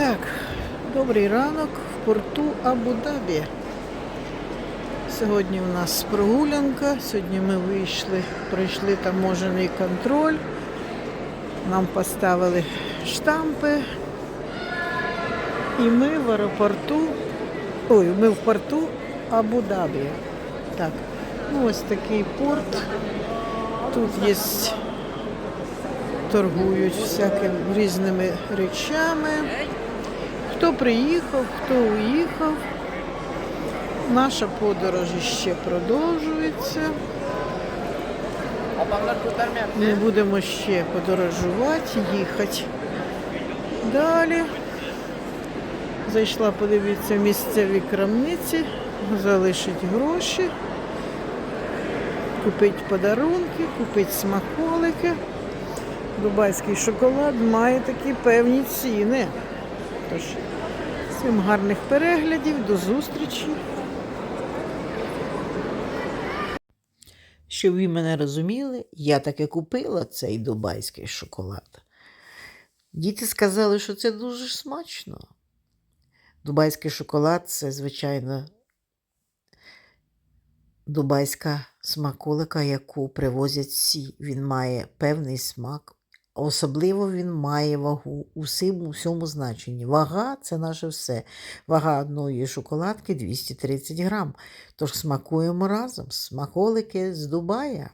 Так, добрий ранок в порту Абу-Дабі. Сьогодні у нас прогулянка. Сьогодні ми вийшли, пройшли таможений контроль. Нам поставили штампи. І ми в аеропорту. Ой, ми в порту Абу-Дабі. Так, ну ось такий порт. Тут є торгують всякими різними речами. Хто приїхав, хто уїхав. Наша подорож ще продовжується. Ми будемо ще подорожувати, їхати далі. Зайшла подивитися в місцеві крамниці, залишити гроші, купити подарунки, купити смаколики. Дубайський шоколад має такі певні ціни. Тож, всім гарних переглядів, до зустрічі. Щоб ви мене розуміли, я таки купила цей дубайський шоколад. Діти сказали, що це дуже смачно. Дубайський шоколад це, звичайно, дубайська смаколика, яку привозять всі. Він має певний смак. Особливо він має вагу у всьому, значенні. Вага це наше все. Вага одної шоколадки 230 грам. Тож смакуємо разом. Смаколики з Дубая.